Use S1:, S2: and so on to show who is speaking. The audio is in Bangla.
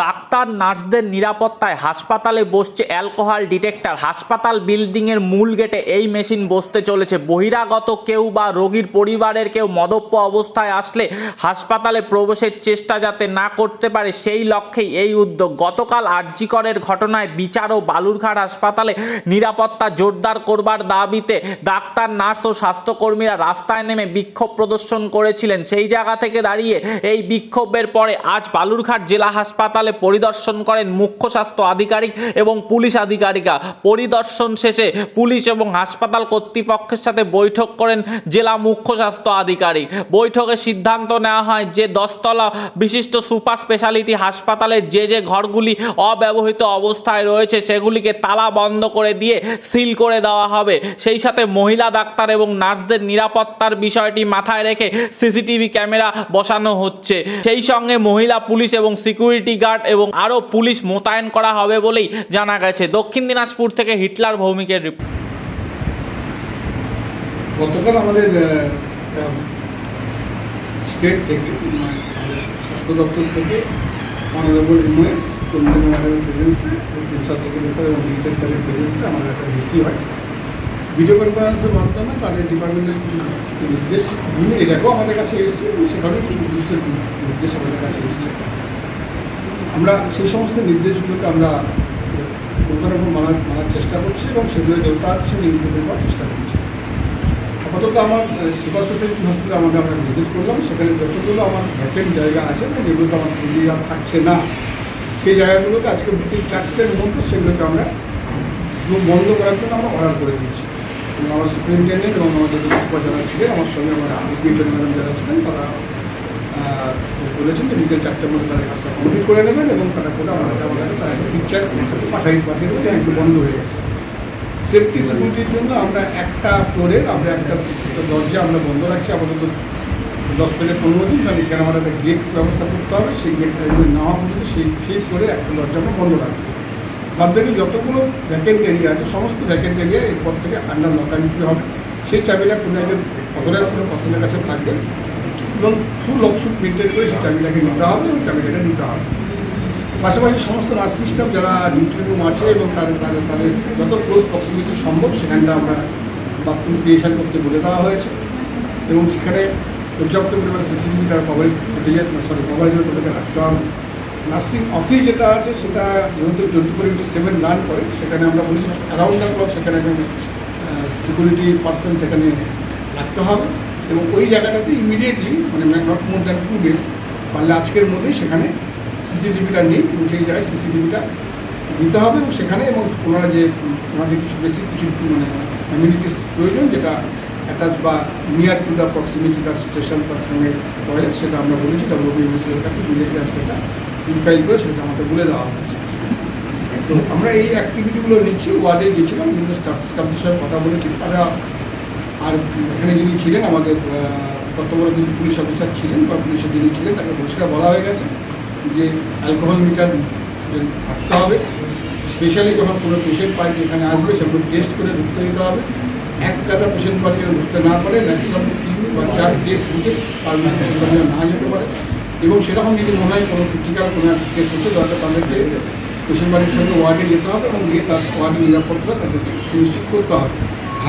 S1: ডাক্তার, নার্সদের নিরাপত্তায় হাসপাতালে বসছে অ্যালকোহল ডিটেক্টর। হাসপাতাল বিল্ডিংয়ের মূল গেটে এই মেশিন বসতে চলেছে। বহিরাগত কেউ বা রোগীর পরিবারের কেউ মদপ্য অবস্থায় আসলে হাসপাতালে প্রবেশের চেষ্টা যাতে না করতে পারে সেই লক্ষ্যেই এই উদ্যোগ। গতকাল আরজিকরের ঘটনায় বিচার ও বালুরঘাট হাসপাতালে নিরাপত্তা জোরদার করবার দাবিতে ডাক্তার, নার্স ও স্বাস্থ্যকর্মীরা রাস্তায় নেমে বিক্ষোভ প্রদর্শন করেছিলেন। সেই জায়গা থেকে দাঁড়িয়ে এই বিক্ষোভের পরে আজ বালুরঘাট জেলা হাসপাতালে পরিদর্শন করেন মুখ্য স্বাস্থ্য আধিকারিক এবং পুলিশ আধিকারিকা। পরিদর্শন শেষে পুলিশ এবং হাসপাতাল কর্তৃপক্ষের সাথে বৈঠক করেন জেলা মুখ্য স্বাস্থ্য আধিকারিক। বৈঠকে সিদ্ধান্ত নেওয়া হয় যে দশতলা বিশিষ্ট সুপার স্পেশালিটি হাসপাতালের যে যে ঘরগুলি অব্যবহৃত অবস্থায় রয়েছে সেগুলিকে তালা বন্ধ করে দিয়ে সিল করে দেওয়া হবে। সেই সাথে মহিলা ডাক্তার এবং নার্সদের নিরাপত্তার বিষয়টি মাথায় রেখে সিসিটিভি ক্যামেরা বসানো হচ্ছে। সেই সঙ্গে মহিলা পুলিশ এবং সিকিউরিটি গার্ড এবং আরও পুলিশ মোতায়েন করা হবে বলেই জানা গেছে। দক্ষিণ দিনাজপুর থেকে হিটলার ভৌমিকের রিপোর্ট
S2: গতকাল আমাদের স্টেট থেকে মানে স্বাস্থ্য দপ্তর থেকে অনারেবল এমওএস, চন্দ্রিমা ম্যাডামের প্রেজেন্সে প্রিন্সিপাল সেক্রেটারি স্যার এবং ডিজিটাল স্যারের প্রেজেন্সে আমাদের একটা রিসিভ হয়। ভিডিও কনফারেন্সের মাধ্যমে তাদের ডিপার্টমেন্টের কিছু নির্দেশ এর আমাদের কাছে এসেছে এবং সেখানে কিছু নির্দেশ আমাদের কাছে এসেছে। আমরা সেই সমস্ত নির্দেশগুলোকে আমরা উপর মানার মানার চেষ্টা করছি এবং সেগুলো দেবতা সে নির্দেশ করার চেষ্টা করছি। আপাতত আমার সুপার স্পেশালিটি হসপিটাল আমাদের আমরা ভিজিট করলাম। সেখানে যতগুলো আমার ভ্যাকেন্ট জায়গা আছে মানে যেগুলোতে আমার পুরুলিয়া থাকছে না, সেই জায়গাগুলোকে আজকে বিকেল চারটের মধ্যে সেগুলোকে আমরা বন্ধ করার জন্য আমরা অর্ডার করে দিয়েছি। এবং আমার সুপারিনটেন্ডেন্ট এবং আমাদের সুপার যারা ছিলেন, আমার সঙ্গে আমার ম্যাডাম যারা ছিলেন, তারা বলেছেন যে বিকেল চারটের মধ্যে তারা কাজটা কমপ্লিট করে নেবেন এবং তারা করে আমাদের আমাদের তারা পিকচার কাছে পাঠাই পাঠিয়ে দেবে যে একটু বন্ধ হয়ে গেছে সেফটি সিকিউরিটির জন্য আমরা একটা ফ্লোরে আমরা একটা দরজা আমরা বন্ধ রাখছি আপাতত দশ থেকে পনেরো দিন, কারণ এখানে আমাদের একটা গেট ব্যবস্থা করতে হবে, সেই গেটটা যদি না হওয়া পর্যন্ত সেই সেই ফ্লোরে একটা দরজা আমরা বন্ধ রাখব। বাদ বাকি যতগুলো ভ্যাকেন্ট এরিয়া আছে, সমস্ত ভ্যাকেন্ট এরিয়া এরপর থেকে আন্ডার লকালিটি হবে। সেই চাবিটা কোনো একজন অথরাইজ কোনো পার্সনের কাছে থাকবে এবং ফুল লকশুট মেনটেন করে সেই চাবিটাকে নিতে হবে এবং চাবিটাকে নিতে হবে। পাশাপাশি সমস্ত নার্সিং স্টাফ যারা ডিউটি রুম আছে এবং তাদের তাদের তাদের যত ক্লোজ প্রক্সিমিটি সম্ভব সেখানটা আমরা বাথরুম ক্রিয়েশন করতে বলে দেওয়া হয়েছে এবং সেখানে পর্যাপ্ত পরিমাণে সিসিটিভি তার কভারেজ ফুটেজের সরি কভারেজের তাদেরকে রাখতে হবে। নার্সিং অফিস যেটা আছে সেটা যেহেতু twenty four into seven run করে, সেখানে আমরা বলেছি অ্যারাউন্ড দ্য ক্লক সেখানে সিকিউরিটি পার্সন সেখানে রাখতে হবে। এবং ওই জায়গাটাতে ইমিডিয়েটলি মানে not more than two days পারলে আজকের মধ্যেই সেখানে সিসিটিভিটা নেই সেই জায়গায় সিসিটিভিটা দিতে হবে এবং সেখানে এবং ওনারা যে ওনাদের কিছু বেশি কিছু মানে কমিউনিটিস প্রয়োজন যেটা অ্যাটাচ বা নিয়ার টু দ্য প্রক্সিমিটি তার স্টেশন তার সঙ্গে টয়লেট সেটা আমরা বলেছি ডব্লিউবিএমএসের কাছে ইমিডিয়েটলি আজকে এটা ইনফাইল করে সেটা আমাদের বলে দেওয়া হয়েছে। তো আমরা এই অ্যাক্টিভিটিগুলো নিচ্ছি ওয়ার্ডে গেছিলাম, বিভিন্ন স্টাফ স্টাফদের সঙ্গে কথা বলেছি, তারা আর এখানে যিনি ছিলেন, আমাদের কর্তব্যরত যিনি পুলিশ অফিসার ছিলেন বা পুলিশের যিনি ছিলেন, তাকে পরিষ্কার বলা হয়ে গেছে যে অ্যালকোহল মিটার থাকতে হবে। স্পেশালি যখন কোনো পেশেন্ট যে এখানে আসবে, সেগুলো টেস্ট করে ঢুকতে দিতে হবে। এক গাদা পেশেন্ট পার্টি ঢুকতে না পারে ম্যাক্সিমাম তিন বা চার টেস্ট বুঝে তার পেশেন্ট পার্টি না যেতে পারে। এবং সেরকম যদি মনে হয় কোনো ক্রিটিক্যাল কোনো একটা কেস হচ্ছে দরকার তাদেরকে পেশেন্ট বাড়ির সঙ্গে ওয়ার্ডে যেতে হবে এবং গিয়ে তার ওয়ার্ডের নিরাপত্তা তাদেরকে সুনিশ্চিত করতে হবে।